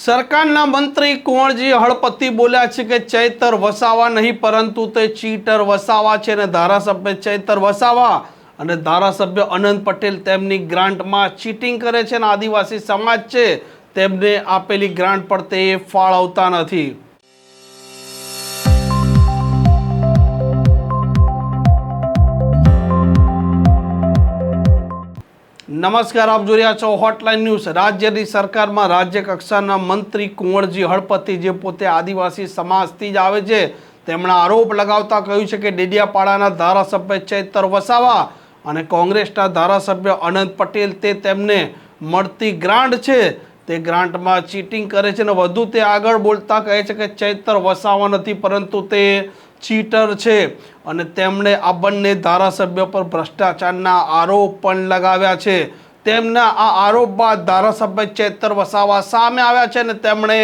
સરકારના મંત્રી કુંવરજી હળપતિ બોલ્યા છે કે ચૈતર વસાવા નહીં, પરંતુ તે ચીટર વસાવા છે અને ધારાસભ્ય ચૈતર વસાવા અને ધારાસભ્ય અનંત પટેલ તેમની ગ્રાન્ટમાં ચીટિંગ કરે છે અને આદિવાસી સમાજ છે, તેમને આપેલી ગ્રાન્ટ પર તે ફાળવતા નથી. નમસ્કાર, આપ જોઈ રહ્યા છો હોટલાઇન ન્યૂઝ રાજ્યની સરકારમાં રાજ્ય કક્ષાના મંત્રી કુંવરજી હળપતિ જે પોતે આદિવાસી સમાજથી જ આવે છે, તેમણે આરોપ લગાવતા કહ્યું છે કે ડેડિયાપાડાના ધારાસભ્ય ચૈતર વસાવા અને કોંગ્રેસના ધારાસભ્ય અનંત પટેલ તે તેમને મળતી ગ્રાન્ટ છે. તે ગ્રાન્ટમાં ચીટિંગ કરે છે અને વધુ તે આગળ બોલતા કહે છે કે ચૈતર વસાવા નથી, પરંતુ તે ચીટર છે અને તેમણે આ બંને ધારાસભ્યો પર ભ્રષ્ટાચારના આરોપ પણ લગાવ્યા છે. તેમના આ આરોપ બાદ ધારાસભ્ય ચેતર વસાવા સામે આવ્યા છે અને તેમણે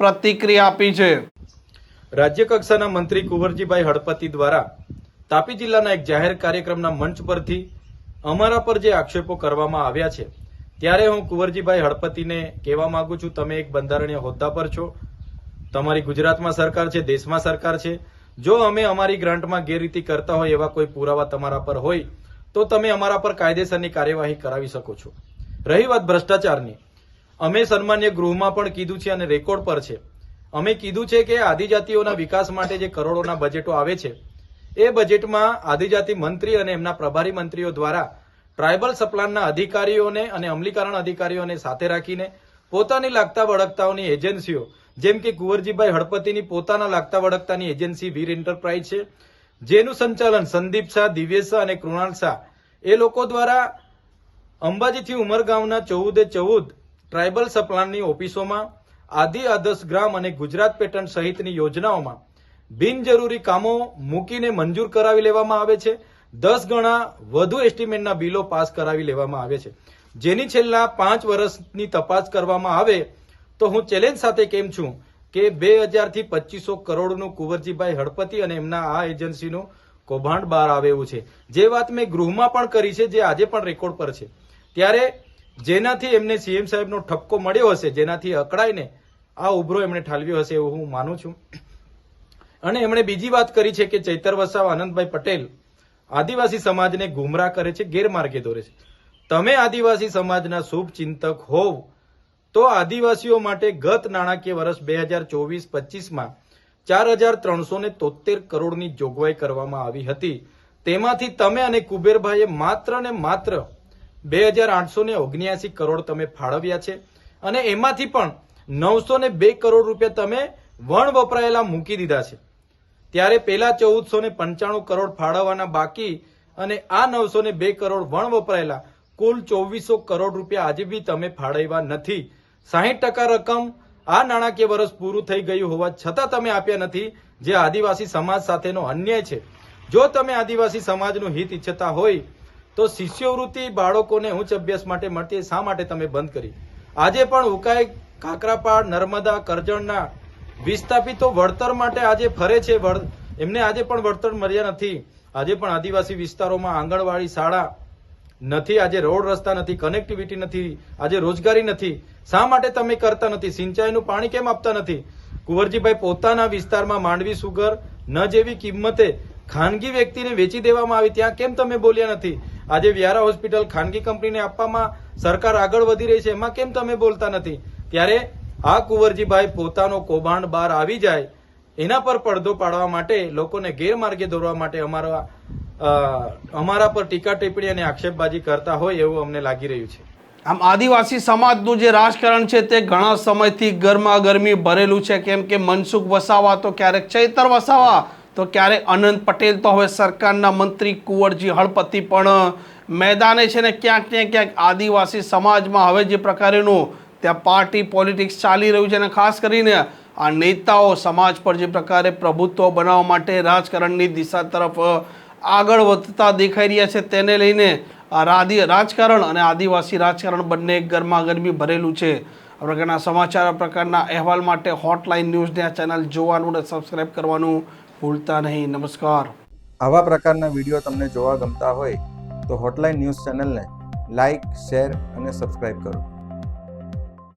પ્રતિક્રિયા આપી છે. રાજ્ય કક્ષાના મંત્રી કુંવરજીભાઈ હળપતિ દ્વારા તાપી જિલ્લાના એક જાહેર કાર્યક્રમના મંચ પરથી અમારા પર જે આક્ષેપો કરવામાં આવ્યા છે, ત્યારે હું કુંવરજીભાઈ હળપતિને કહેવા માંગુ છું, તમે એક બંધારણીય હોદ્દા પર છો. તમારી ગુજરાતમાં સરકાર છે, દેશમાં સરકાર છે. જો અમે અમારી ગ્રાન્ટમાં ગેરરીતિ કરતા હોય એવા કોઈ પુરાવા તમારા પર હોય, તો તમે અમારા પર કાયદેસરની કાર્યવાહી કરાવી શકો છો. રહી વાત ભ્રષ્ટાચારની. અમે સન્માન્ય ગૃહમાં પણ કીધું છે અને રેકોર્ડ પર છે. અમે કીધું છે કે આદિજાતિઓના વિકાસ માટે જે કરોડોના બજેટો આવે છે, એ બજેટમાં આદિજાતિ મંત્રી અને એમના પ્રભારી મંત્રીઓ દ્વારા ટ્રાયબલ સપ્લાનના અધિકારીઓને અને અમલીકરણ અધિકારીઓને સાથે રાખીને પોતાની લાગતા વળગતાઓની એજન્સીઓ જેમ કે કુંવરજીભાઈ હળપતિની પોતાના લાગતા વળગતાની એજન્સી વીર એન્ટરપ્રાઇઝ છે. જેનું સંચાલન સંદીપ શાહ, દિવ્યેશ અને કૃણાલ શાહ. એ લોકો દ્વારા અંબાજીથી ઉમરગાંવના ચૌદે ચૌદ ટ્રાયબલ સપ્લાનની ઓફિસોમાં, આદિ આદર્શ ગ્રામ અને ગુજરાત પેટર્ન સહિતની યોજનાઓમાં બિનજરૂરી કામો મૂકીને મંજૂર કરાવી લેવામાં આવે છે. દસ ગણા વધુ એસ્ટિમેટના બિલો પાસ કરાવી લેવામાં આવે છે. જેની છેલ્લા પાંચ વર્ષની તપાસ કરવામાં આવે તો હું ચેલેન્જ સાથે કેમ છું કે બે હજારથી પચીસો કરોડનું કુંવરજીભાઈ હળપતિ અને એમના આ એજન્સીનું કૌભાંડ બહાર આવે એવું છે. જે વાત મેં ગૃહમાં પણ કરી છે, જે આજે પણ રેકોર્ડ પર છે. ત્યારે જેનાથી એમને સીએમ સાહેબનો ઠપકો મળ્યો હશે, જેનાથી અકળાઈને આ ઉભરો એમણે ઠાલવ્યો હશે એવું હું માનું છું. અને એમણે બીજી વાત કરી છે કે ચૈતર વસાવ, આનંદભાઈ પટેલ આદિવાસી સમાજને ગુમરાહ કરે છે, ગેરમાર્ગે દોરે છે. તમે આદિવાસી સમાજના શુભ ચિંતક હોવ તો આદિવાસીઓ માટે ગત નાણાકીય વર્ષ બે હજાર ચોવીસ પચીસમાં ચાર હજાર ત્રણસો ને તોતેર કરોડની જોગવાઈ કરવામાં આવી હતી. તેમાંથી તમે અને કુબેરભાઈએ માત્ર ને માત્ર બે હજાર આઠસો ને ઓગણ્યાસી કરોડ તમે ફાળવ્યા છે અને એમાંથી પણ નવસો ને બે કરોડ રૂપિયા તમે વણ વપરાયેલા મૂકી દીધા છે. ત્યારે પેલા ચૌદસો ને પંચાણું કરોડ ફાળવવાના બાકી અને આ નવસો ને બે કરોડ વણ વપરાયેલા કુલ ચોવીસો કરોડ રૂપિયા આજે બી તમે ફાળવ્યા નથી. સાહીઠ ટકા રકમ આ નાણાકીય વર્ષ પૂરું થઈ ગયું હોવા છતાં તમે આપ્યા નથી, જે આદિવાસી સમાજ સાથેનો અન્યાય છે. જો તમે આદિવાસી સમાજનું હિત ઈચ્છતા હોય, તો શિષ્યવૃત્તિ બાળકોને ઉચ્ચ અભ્યાસ માટે મળતી શા માટે તમે બંધ કરી? આજે પણ ઉકાઈ, કાકરાપાડ, નર્મદા, કરજણના વિસ્થાપિતો વળતર માટે આજે ફરે છે. એમને આજે પણ વળતર મળ્યા નથી. આજે પણ આદિવાસી વિસ્તારોમાં આંગણવાડી શાળા નથી, આજે રોડ રસ્તા નથી કનેક્ટિવિટી નથી, આજે રોજગારી નથી. શા માટે તમે કરતા નથી? સિંચાઈનું પાણી કેમ આપતા નથી? કુંવરજીભાઈ પોતાના વિસ્તારમાં માંડવી સુગર ન જેવી કિંમતે ખાનગી વ્યક્તિને વેચી દેવામાં આવી, ત્યાં કેમ તમે બોલ્યા નથી? આજે વ્યારા હોસ્પિટલ ખાનગી કંપનીને આપવામાં સરકાર આગળ વધી રહી છે, એમાં કેમ તમે બોલતા નથી? ત્યારે આ કુંવરજીભાઈ પોતાનો કૌભાંડ બહાર આવી જાય, એના પર પડદો પાડવા માટે, લોકોને ગેરમાર્ગે દોરવા માટે અમારા અમારા પર ટીકા ટિપ્પણી અને આક્ષેપબાજી કરતા હોય એવું અમને લાગી રહ્યું છે. આમ આદિવાસી સમાજનું જે રાજકારણ છે તે ઘણા સમયથી ગરમા ગરમી ભરેલું છે. કેમ કે મનસુખ વસાવા તો ક્યારેક ચૈતર વસાવા, તો ક્યારેક અનંત પટેલ તો હવે સરકારના મંત્રી કુંવરજી હળપતિ પણ મેદાને છે ને ક્યાંક ને ક્યાંક આદિવાસી સમાજમાં હવે જે પ્રકારેનું ત્યાં પાર્ટી પોલિટિક્સ ચાલી રહ્યું છે અને ખાસ કરીને આ નેતાઓ સમાજ પર જે પ્રકારે પ્રભુત્વ બનાવવા માટે રાજકારણની દિશા તરફ આગળ વધતા દેખાઈ રહ્યા છે તેને લઈને રાજકારણ અને આદિવાસી રાજકારણ બંને ગરમાગરમી ભરેલું છે. આ પ્રકારના સમાચાર પ્રકારના અહેવાલ માટે હોટલાઇન ન્યૂઝને આ ચેનલ જોવાનું અને સબસ્ક્રાઈબ કરવાનું ભૂલતા નહીં. નમસ્કાર. આવા પ્રકારના વીડિયો તમને જોવા ગમતા હોય તો હોટલાઇન ન્યૂઝ ચેનલને લાઇક શેર અને સબસ્ક્રાઈબ કરો.